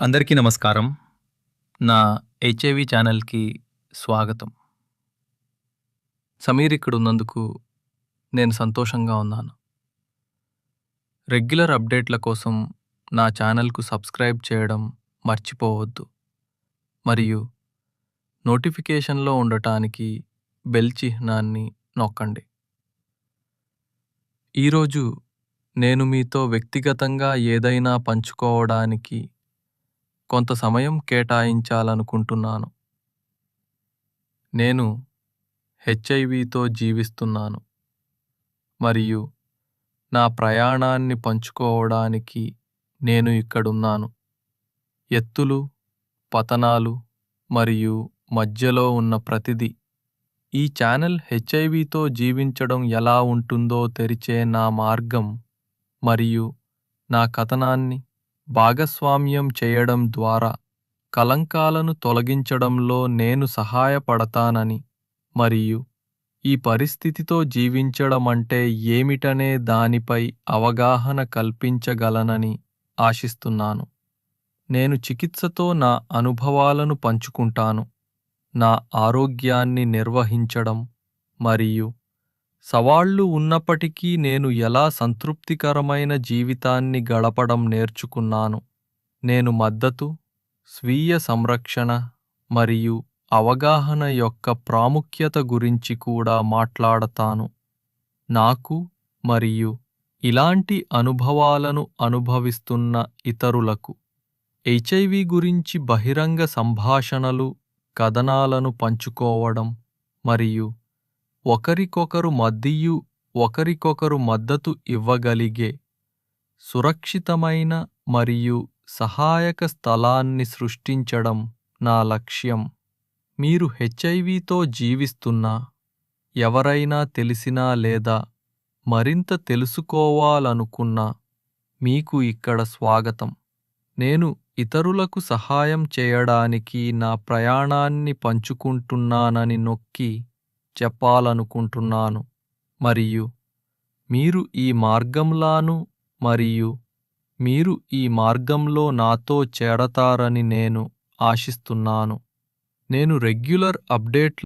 అందరికీ నమస్కారం. నా హెచ్ఐవి ఛానల్కి స్వాగతం. సమీర్ ఇక్కడ ఉన్నందుకు నేను సంతోషంగా ఉన్నాను. రెగ్యులర్ అప్డేట్ల కోసం నా ఛానల్కు సబ్స్క్రైబ్ చేయడం మర్చిపోవద్దు. మరియు నోటిఫికేషన్లో ఉండటానికి బెల్ చిహ్నాన్ని నొక్కండి. ఈరోజు నేను మీతో వ్యక్తిగతంగా ఏదైనా పంచుకోవడానికి కొంత సమయం కేటాయించాలనుకుంటున్నాను. నేను హెచ్ఐవితో జీవిస్తున్నాను. మరియు నా ప్రయాణాన్ని పంచుకోవడానికి నేను ఇక్కడున్నాను. ఎత్తులు పతనాలు మరియు మధ్యలో ఉన్న ప్రతిదీ ఈ ఛానల్ హెచ్ఐవితో జీవించడం ఎలా ఉంటుందో తెరిచే నా మార్గం మరియు నా కథనాన్ని భాగస్వామ్యం చేయడం ద్వారా కలంకాలను తొలగించడంలో నేను సహాయపడతానని మరియు ఈ పరిస్థితితో జీవించడమంటే ఏమిటనే దానిపై అవగాహన కల్పించగలనని ఆశిస్తున్నాను. నేను చికిత్సతో నా అనుభవాలను పంచుకుంటాను. నా ఆరోగ్యాన్ని నిర్వహించడం మరియు సవాళ్ళు ఉన్నప్పటికీ నేను ఎలా సంతృప్తికరమైన జీవితాన్ని గడపడం నేర్చుకున్నాను? నేను మద్దతు స్వీయ సంరక్షణ మరియు అవగాహన యొక్క ప్రాముఖ్యత గురించి కూడా మాట్లాడతాను. నాకు మరియు ఇలాంటి అనుభవాలను అనుభవిస్తున్న ఇతరులకు హెచ్ఐవి గురించి బహిరంగ సంభాషణలు కథనాలను పంచుకోవడం మరియు ఒకరికొకరు మధ్యయు ఒకరికొకరు మద్దతు ఇవ్వగలిగే సురక్షితమైన మరియు సహాయక స్థలాన్ని సృష్టించడం నా లక్ష్యం. మీరు హెచ్ఐవితో జీవిస్తున్నా ఎవరైనా తెలిసినా లేదా మరింత తెలుసుకోవాలనుకున్నా మీకు ఇక్కడ స్వాగతం. నేను ఇతరులకు సహాయం చేయడానికి నా ప్రయాణాన్ని పంచుకుంటున్నానని నొక్కి చెప్పాలనుకుంటున్నాను. మరియు మీరు ఈ మార్గంలాను మరియు మీరు ఈ మార్గంలో నాతో చేరతారని నేను ఆశిస్తున్నాను. నేను రెగ్యులర్ అప్డేట్